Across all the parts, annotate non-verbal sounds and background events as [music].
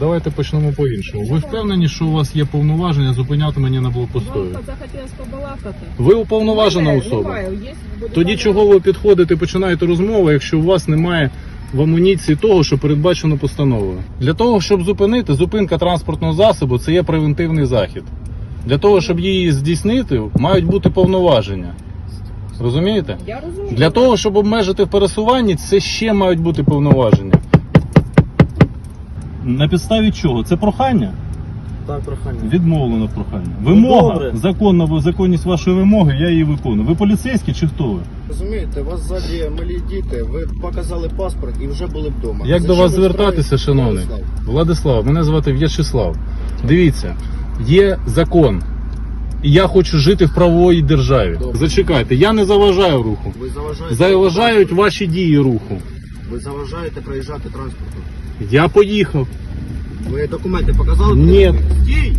Давайте почнемо по-іншому. Ви впевнені, що у вас є повноваження зупиняти мене на блокпостові? Вам захотілося побалакати. Ви уповноважена Немає, особа. немає, є, буде Тоді чого ви підходите і починаєте розмову, якщо у вас немає в амуніції того, що передбачено постановою? Для того, щоб зупинити, зупинка транспортного засобу це є превентивний захід. Для того, щоб її здійснити, мають бути повноваження. Розумієте? Я розумію. Для того, щоб обмежити в пересуванні, це ще мають бути повноваження. На підставі чого? Це прохання? Так, прохання. Відмовлено прохання. Вимога, добре. законна законність вашої вимоги, я її виконую. Ви поліцейські чи хто ви? Розумієте, у вас ззаді малі діти, ви показали паспорт і вже були вдома. Як За до що вас ви звертатися, справитесь? шановний? Владислав? Владислав, мене звати В'ячеслав. Дивіться, є закон. І я хочу жити в правовій державі. Добре. Зачекайте, я не заважаю руху. Ви заважаєте. Заважають ваші дії руху. Ви заважаєте проїжджати транспортом. Я поїхав. Ви документи показали? Ні. Стій!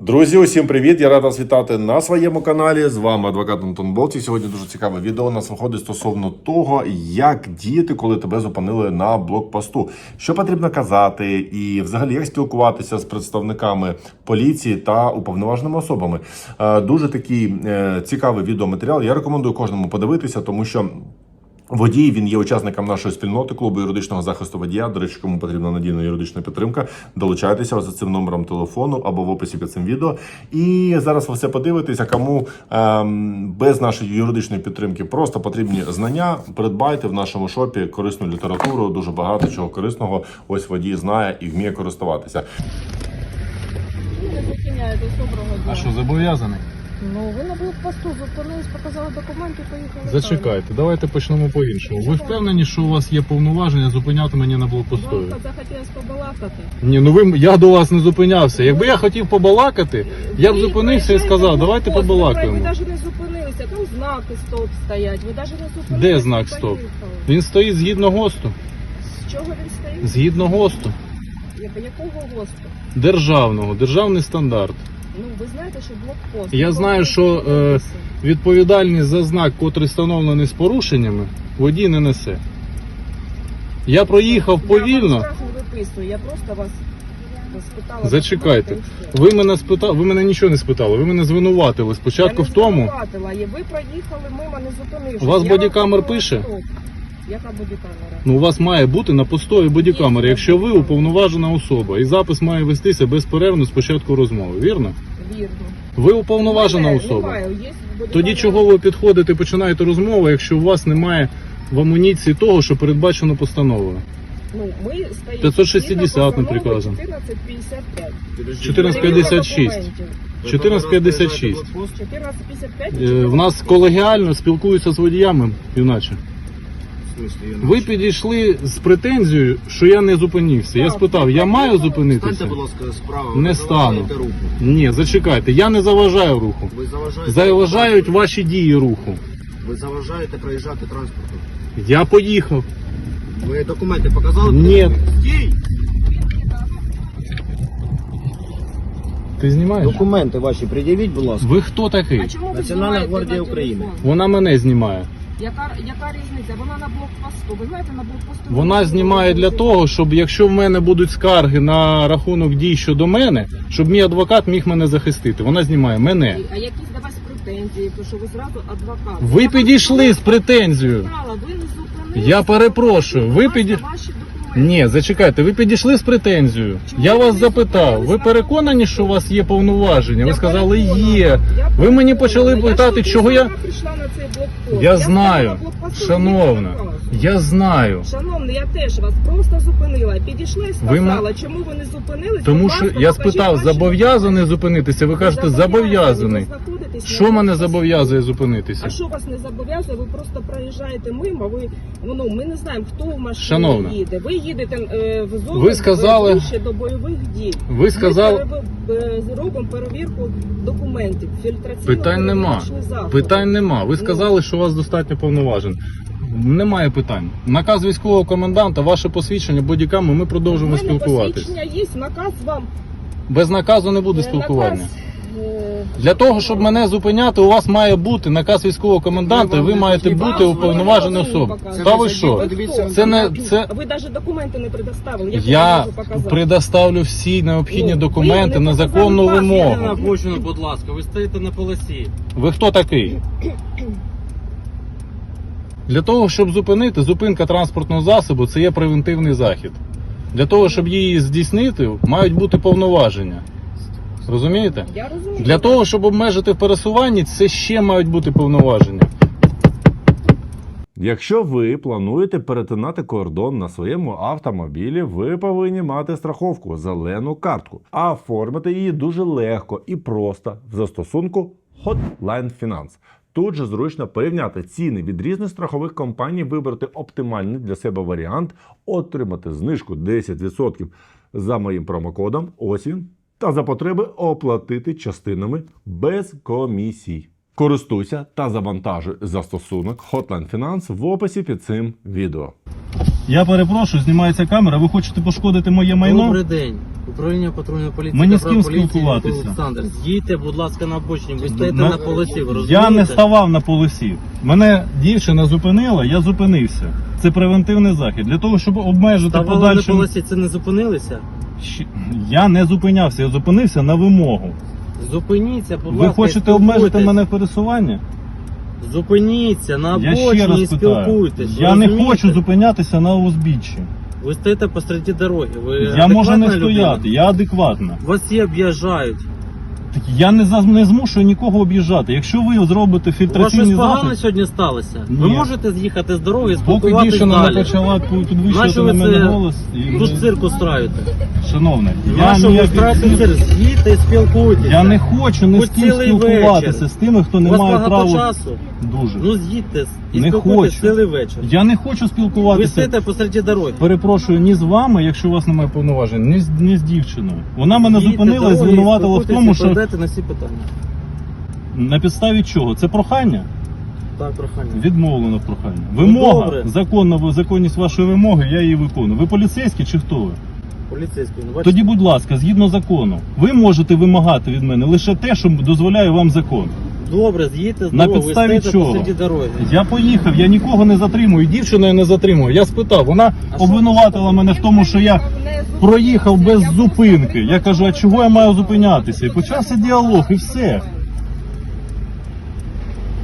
Друзі, усім привіт! Я рад вас вітати на своєму каналі. З вами адвокат Антон Болтів. Сьогодні дуже цікаве відео у нас виходить стосовно того, як діяти, коли тебе зупинили на блокпосту. Що потрібно казати, і взагалі як спілкуватися з представниками поліції та уповноваженими особами. Е, Дуже такий е, цікавий відеоматеріал. Я рекомендую кожному подивитися, тому що. Водій він є учасником нашої спільноти клубу юридичного захисту водія. До речі, кому потрібна надійна юридична підтримка, долучайтеся за цим номером телефону або в описі під цим відео. І зараз ви все подивитеся. Кому ем, без нашої юридичної підтримки просто потрібні знання. Придбайте в нашому шопі корисну літературу. Дуже багато чого корисного. Ось водій знає і вміє користуватися. А що, зобов'язаний? Ну, ви на блокпосту зупинились, показали документи, поїхали. Зачекайте, давайте почнемо по-іншому. Ви впевнені, що у вас є повноваження зупиняти мене на далі. блокпостові? Вам захотілося побалакати. Ні, ну ви я до вас не зупинявся. Якби я хотів побалакати, я б Ви зупинився і сказав, давайте блокпост, побалакаємо. Ви навіть не зупинилися, там знаки стоп стоять. Ви навіть не зупинилися. Де знак стоп? поїхали. Він стоїть згідно ГОСТу. З чого він стоїть? Згідно ГОСТу. Я- Якого ГОСТу? Державного, державний стандарт. Ну, ви знаєте, що блокпост. Я знаю, що, е. Відповідальність за знак, котрий встановлений з порушеннями, водій не несе. Я проїхав Я вам повільно. штраф не виписую, я просто вас спитала. Зачекайте. Ви мене спитали, ви мене нічого не спитали. Ви мене звинуватили. Спочатку Я в тому, звинуватила. Ви проїхали мимо, не зупинившись. У вас Я вам бодікамер пише? стоп. Яка бодікамера? ну у вас має бути на постої бодікамери, якщо ви уповноважена особа, і запис має вестися безперервно з початку розмови. Вірно? Вірно. Ви уповноважена Немає, особа. немає, є бодікамера. Тоді чого ви підходите починаєте розмову, якщо у вас немає в амуніції того, що передбачено постановою? Ну, ми стоїмо 560, згідно наприклад. 1455. 1456. 1456. 1455. Е, В нас колегіально спілкуються з водіями, юначе. В смислі, я не Ви підійшли з претензією, що я не зупинився. Я спитав, я маю Станьте, зупинитися? будь ласка, справа. Не стану. Ні, зачекайте, я не заважаю руху. Ви заважаєте. Заважають ваші дії руху. Ви заважаєте проїжджати транспортом. Я поїхав. Ви документи показали? Ні. Стій! Ти знімаєш? Документи ваші пред'явіть, будь ласка. Ви хто такий? А чому ви Національна знімаєте гвардія на України. Вона мене знімає. Яка, яка різниця? Вона на блокпосту. Ви знаєте, на блокпосту... Вона знімає для того, щоб якщо в мене будуть скарги на рахунок дій щодо мене, щоб мій адвокат міг мене захистити. Вона знімає мене. А якісь до вас претензії, то що ви зразу адвокат. Ви підійшли з претензією. Я перепрошую, ви Будь ваші. Ні, зачекайте, ви підійшли з претензією. Я вас запитав. Ви переконані, що у вас є повноваження? Ви сказали є. Ви мені почали питати, чого я. прийшла на цей блокпост. Я знаю, шановна. Я знаю. Шановний, я теж вас просто зупинила. Підійшла і Ви м- сказала, чому ви не зупинились. Тому Будь що ласка, я покажіть спитав, ваші зобов'язаний зупинитися. Ви кажете, зобов'язаний. ви знаходитесь Що на мене зобов'язує зупинитися? А що вас не зобов'язує? Ви просто проїжджаєте мимо. Ви ну ми не знаємо, хто в машині Шановна, їде. Ви їдете е, в зону ви сказали- ближче до бойових дій. Ви сказали, Ми пере- е, робимо перевірку документів, фільтраційно питань нема. Питань нема. Ви Ну. сказали, що у вас достатньо повноважень. Немає питань. Наказ військового коменданта, ваше посвідчення, бодіками, ми продовжуємо спілкуватись. Посвідчення є, наказ вам. Без наказу не буде Е, спілкування. Наказ, е, Для того, щоб мене зупиняти, у вас має бути наказ військового коменданта, і ви маєте бути уповноваженою особою. Та ви що? Це не це. Ви навіть документи не предоставили. Як Я можу показати? предоставлю всі необхідні Ну, документи не на показали законну вимогу. обочину, будь ласка, ви стоїте на полосі. Ви хто такий? [clears throat] Для того, щоб зупинити, зупинка транспортного засобу це є превентивний захід. Для того, щоб її здійснити, мають бути повноваження. Розумієте? Я розумію. Для того, щоб обмежити в пересуванні, це ще мають бути повноваження. Якщо ви плануєте перетинати кордон на своєму автомобілі, ви повинні мати страховку зелену картку. А оформити її дуже легко і просто в застосунку Hotline Finance. Тут же зручно порівняти ціни від різних страхових компаній, вибрати оптимальний для себе варіант, отримати знижку 10% за моїм промокодом. Ось він. Та за потреби оплатити частинами без комісій. Користуйся та завантажуй застосунок Hotline Finance в описі під цим відео. Я перепрошую, знімається камера. Ви хочете пошкодити моє майно? Добрий день. Управління патрульної поліції. Мені з ким спілкуватися? Олександр, з'їдьте, будь ласка, на обочині. Ви стоїте На- на полосі, ви розумієте? Я не ставав на полосі. Мене дівчина зупинила, я зупинився. Це превентивний захід. Для того, щоб обмежити Ставали на полосі, це не зупинилися? Щ- Я не зупинявся, я зупинився на вимогу. Зупиніться, будь Ви ласка, і хочете обмежити спілкуйтесь. мене в пересуванні? Зупиніться на Я ще обочині раз і питаю. спілкуйтесь. Я не розумієте? хочу зупинятися на узбіччі. Ви стоїте посереді дороги. Ви Я можу не адекватна людина? стояти, я адекватна. Вас всі об'їжджають. Так я не за- не змушую нікого об'їжджати. Якщо ви зробите У вас фільтраційні щось погано заходи, сьогодні сталося? Ви Ні. можете з'їхати з дороги і поки спілкуватись дівчина не далі. почала підвищувати Нащо на мене це голос. І... Тут цирк устраиваєте. Шановний, я Нащо ви ніяких... цирк? З'їдьте і спілкуйтеся. Я не хочу ні Хоч з ким цілий спілкуватися, вечір. з тими, хто У не вас має багато права. часу. Дуже. Ну з'їдьте і Не спілкуйтесь цілий вечір. Я не хочу Ви спілкуватися. стоїте посереді дороги. Перепрошую ні з вами, якщо у вас немає повноважень, ні з, ні з дівчиною. Вона мене зупинила і звинуватила в тому, що відповідайте на всі питання. на підставі чого? Це прохання? Так, прохання. Відмовлено прохання. Вимога, добре. законна законність вашої вимоги, я її виконую. Ви поліцейський чи хто ви? Поліцейський, ну бачите? Тоді, будь ласка, згідно закону, ви можете вимагати від мене лише те, що дозволяє вам закон. Добре, з'їдьте з На дороги, ви підставі стоїте чого? посереді дороги. Я поїхав, я нікого не затримую, дівчину я не затримую. Я спитав, вона що обвинуватила мене в тому, що я проїхав без зупинки. Я кажу, а чого я маю зупинятися? І почався діалог, і все.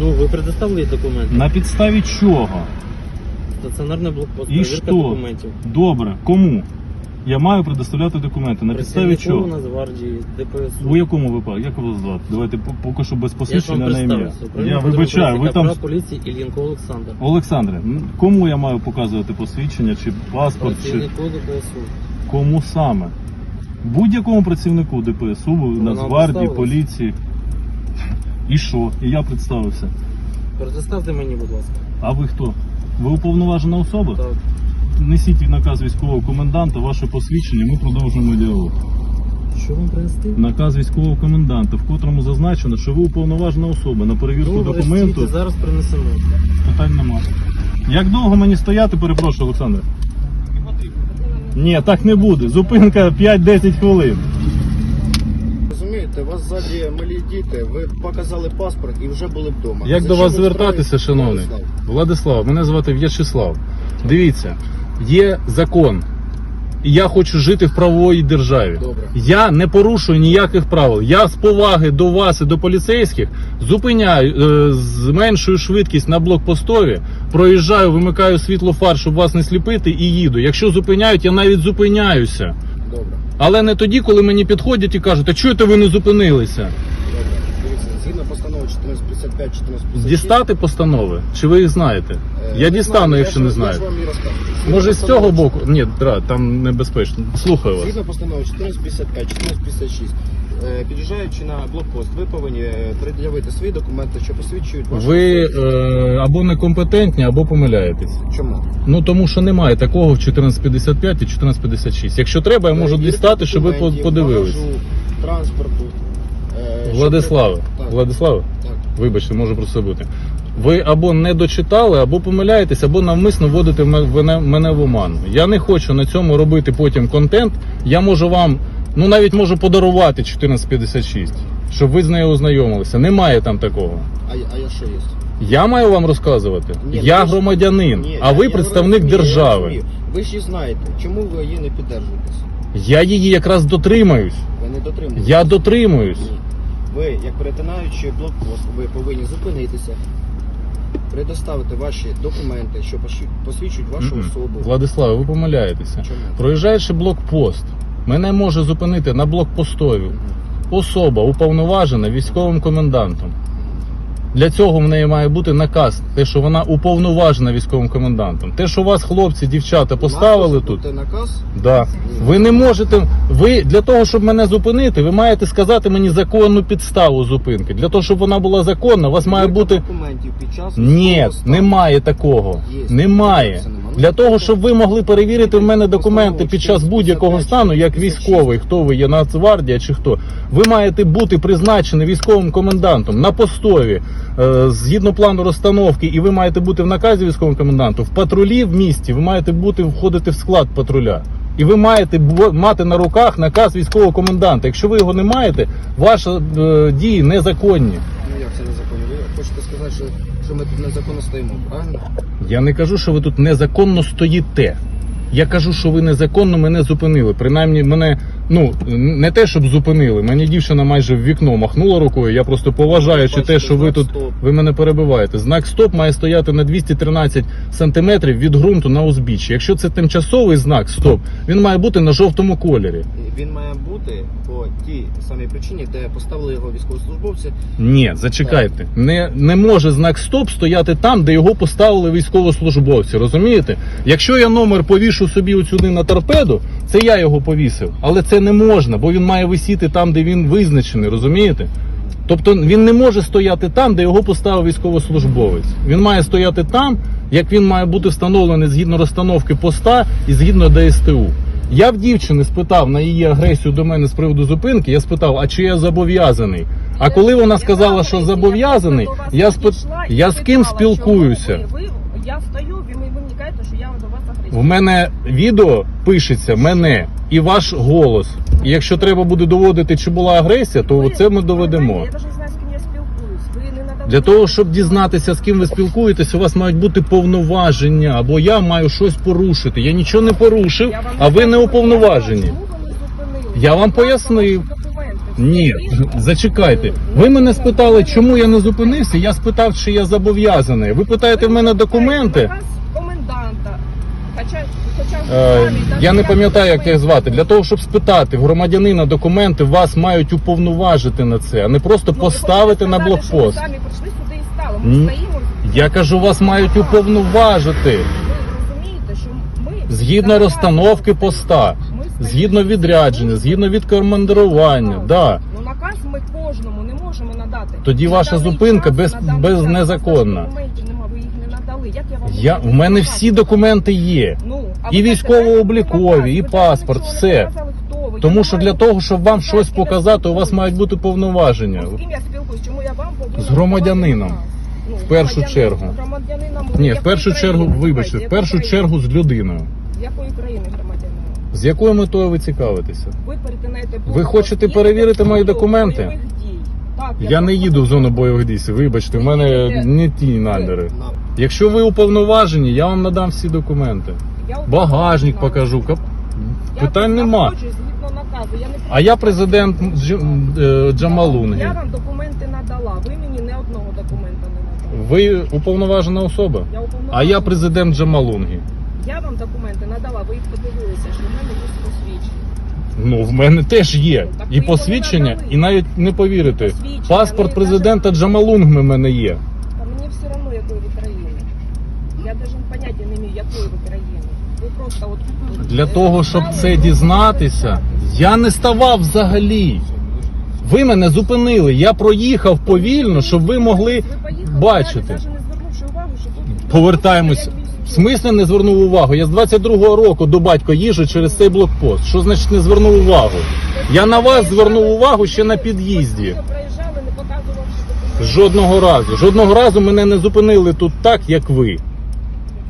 Ну, ви предоставили документи. На підставі чого? Стаціонарний блокпост, І перевірка що? документів. Добре, кому? Я маю предоставляти документи. На підставі чого? Нацгвардії, ДПС. У якому випадку? Як вас звати? Давайте по- поки що без посвідчення на ім'я. Я вибачаю, ви там. Поліції Ільєнко Олександр. Олександре, м, кому я маю показувати посвідчення, чи паспорт, чи Працівнику ДПСУ. кому саме? Будь-якому працівнику ДПСУ, Нацгвардії, поліції. І що? І я представився. Предоставте мені, будь ласка. А ви хто? Ви уповноважена особа? Так. Несіть наказ військового коменданта, ваше посвідчення, ми продовжимо діалог. Що вам принести? Наказ військового коменданта, в котрому зазначено, що ви уповноважена особа на перевірку Добре, документу. стійте, зараз принесемо. Питань немає. Як довго мені стояти, перепрошую, Олександр? Ні, так не буде. Зупинка 5-10 хвилин. Розумієте, у вас ззаді малі діти, ви показали паспорт і вже були вдома. Як За до вас звертатися, шановний? Владислав? Владислав, мене звати В'ячеслав. Дивіться, є закон. І я хочу жити в правовій державі. Добре. Я не порушую ніяких правил. Я з поваги до вас і до поліцейських зупиняю, е, зменшую швидкість на блокпостові, проїжджаю, вимикаю світло фар, щоб вас не сліпити, і їду. Якщо зупиняють, я навіть зупиняюся. Добре. Але не тоді, коли мені підходять і кажуть, а чого ви не зупинилися? Добре. Дивіться, згідно постанови 1455, 1456. Дістати постанови? Чи ви їх знаєте? е, Я дістану, якщо я не знаю. Може з цього боку? Ні, тра, там небезпечно. Слухаю вас. Згідно постанови 1455, 1456, е, під'їжджаючи на блокпост, ви повинні е, пред'явити свої документи, що посвідчують вашу Ви особу. е, або некомпетентні, або помиляєтесь. Чому? Ну тому що немає такого в 1455 і 1456. Якщо треба, я можу Перевірка дістати, щоб ви по- документів, подивились. багажу, транспорту. е, що Владиславе, Так, Владиславе, так. Вибачте, може про це бути. Ви або не дочитали, або помиляєтесь, або навмисно вводите мене, мене в оману. Я не хочу на цьому робити потім контент. Я можу вам, ну навіть можу подарувати 1456. щоб ви з нею ознайомилися. Немає там такого. А, я- а я що є? Я маю вам розказувати. Ні, я ви громадянин, Ні, а ви я представник розумію, держави. розумію. Ви ж її знаєте. Чому ви її не підтримуєтесь? Я її якраз дотримаюсь. Ви не дотримуєтесь. Я дотримуюсь. Ні. Ви, як перетинаючи блокпост, ви повинні зупинитися, предоставити ваші документи, що поші- посвідчують вашу Мгм. особу. Владиславе, ви помиляєтеся. Чому? Проїжджаючи блокпост, мене може зупинити на блокпостові Мгм. особа уповноважена військовим комендантом. Для цього в неї має бути наказ, те, що вона уповноважена військовим комендантом. Те, що вас хлопці, дівчата поставили тут, наказ. да. ви не можете. Ви для того, щоб мене зупинити, ви маєте сказати мені законну підставу зупинки. Для того, щоб вона була законна, у вас має перевірка бути. документів під час Ні, військового стану. немає такого. Є. Немає. Це. Для того, щоб ви могли перевірити в мене документи під час будь-якого стану, як військовий, хто ви є Нацгвардія чи хто, ви маєте бути призначені військовим комендантом на постові е, згідно плану розстановки, і ви маєте бути в наказі військового коменданту. В патрулі в місті ви маєте бути входити в склад патруля. І ви маєте мати на руках наказ військового коменданта. Якщо ви його не маєте, ваші е, дії незаконні. Ну як це незаконно? Хочете сказати, що, що ми тут незаконно стоїмо, правильно? Я не кажу, що ви тут незаконно стоїте. Я кажу, що ви незаконно мене зупинили. Принаймні, мене ну не те, щоб зупинили. Мені дівчина майже в вікно махнула рукою. Я просто поважаючи те, що ви тут ви мене перебиваєте. Знак стоп має стояти на 213 сантиметрів від ґрунту на узбіччі. Якщо це тимчасовий знак стоп, він має бути на жовтому кольорі. Він має бути по тій самій причині, де поставили його військовослужбовці. Ні, зачекайте. Не, не може знак стоп стояти там, де його поставили військовослужбовці. Розумієте? Якщо я номер повішу собі сюди на торпеду, це я його повісив. Але це не можна, бо він має висіти там, де він визначений, розумієте? Тобто він не може стояти там, де його поставив військовослужбовець. Він має стояти там, як він має бути встановлений згідно розстановки поста і згідно ДСТУ. Я в дівчини спитав на її агресію до мене з приводу зупинки. Я спитав, а чи я зобов'язаний? А коли вона сказала, що зобов'язаний, я спит... я з ким спілкуюся? Я стою, ви мені кажете, що я до вас агресію. В мене відео пишеться мене і ваш голос. І якщо треба буде доводити, чи була агресія, то Ви- це ми доведемо. Я навіть не знаю, з ким я спілкуюсь. Ви не надали Для того, щоб дізнатися, з ким ви спілкуєтесь, у вас мають бути повноваження, або я маю щось порушити. Я нічого не порушив, Я вам а ви не уповноважені. Чому ви не зупинили? Я вам пояснив. документи. Ні, зачекайте. Ви мене спитали, чому я не зупинився. Я спитав, чи я зобов'язаний. Ви питаєте в мене документи. Наказ Е, я не пам'ятаю, як їх звати. Для того, щоб спитати в громадянина документи, вас мають уповноважити на це, а не просто Ну, поставити на блокпост. самі прийшли сюди і стали. Ми стоїмо. Я кажу, вас мають уповноважити Ви розумієте, що ми згідно зараз розстановки поста, ми стоїмо. згідно відрядження, згідно відкомандирування. Да. Ну наказ ми кожному не можемо надати. Тоді ваша зупинка без- без незаконна. У вас документів нема, ви їх не надали. Як я вам Я в мене всі документи є. Ну, а і військово-облікові, і паспорт, все. показали, хто ви. Тому що для того, щоб вам щось показати, у вас мають бути повноваження. Ну, з ким я спілкуюсь? Чому я вам З громадянином. Ну, В першу чергу. Ні, в першу чергу, вибачте, в першу чергу з людиною. З якої країни громадянина? З якою метою ви цікавитеся? Ви перетинаєте Ви хочете перевірити мої документи? Так, Я не їду в зону бойових дій. Вибачте, в мене не ті наміри. Якщо ви уповноважені, я вам надам всі документи. Багажник покажу. Кап- Питань нема. А я президент е, Я вам документи надала. Ви мені не одного документа не надали. Ви уповноважена особа. Я уповноважена. А я президент Джамалунгі. Я вам документи надала, ви їх подивилися, що в мене. Ну, в мене теж є. Так І ви його посвідчення, надали. і навіть не повірите. Посвідчення, Паспорт ви президента Джамалунгми в мене є. Та мені все одно, якої ви країни. Я навіть поняття не маю, якої ви країни. Ви просто от... Для того, щоб це ви дізнатися, я не ставав взагалі. Ви мене зупинили. Я проїхав повільно, щоб ви могли Ви поїхали бачити. далі, навіть не звернувши увагу, що тут... Повертаємось. Смислі не звернув увагу. Я з 22-го року до батька їжджу через цей блокпост. Що значить не звернув увагу? Я на вас звернув увагу ще на під'їзді. Жодного разу. Жодного разу мене не зупинили тут так, як ви.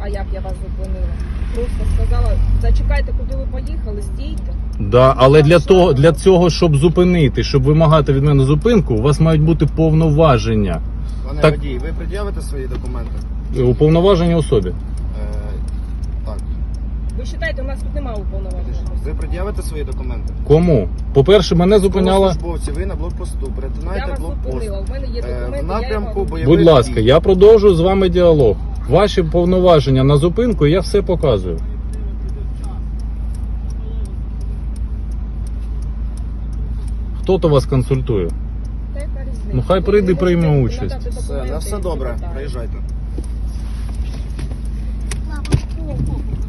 А як я вас зупинила? Просто сказала, зачекайте, куди ви поїхали, стійте. Да, але для того, для цього, щоб зупинити, щоб вимагати від мене зупинку, у вас мають бути повноваження. Пане Так. водій, ви пред'явите свої документи? Уповноваження особі. Ви вважаєте, у нас тут немає уповноваженого? Ви пред'явите свої документи? Кому? По-перше, мене зупиняла. Службовці, ви на блокпосту, Я перетинаєте вас блокпост. зупинила, у мене є Е, документи, в я напрямку вам... бойових Будь ласка, дій. я продовжую з вами діалог. Ваші повноваження на зупинку, я все показую. Хто то вас консультує? Та яка різниця? Ну, хай прийде, прийме участь. Все, на все добре, приїжджайте.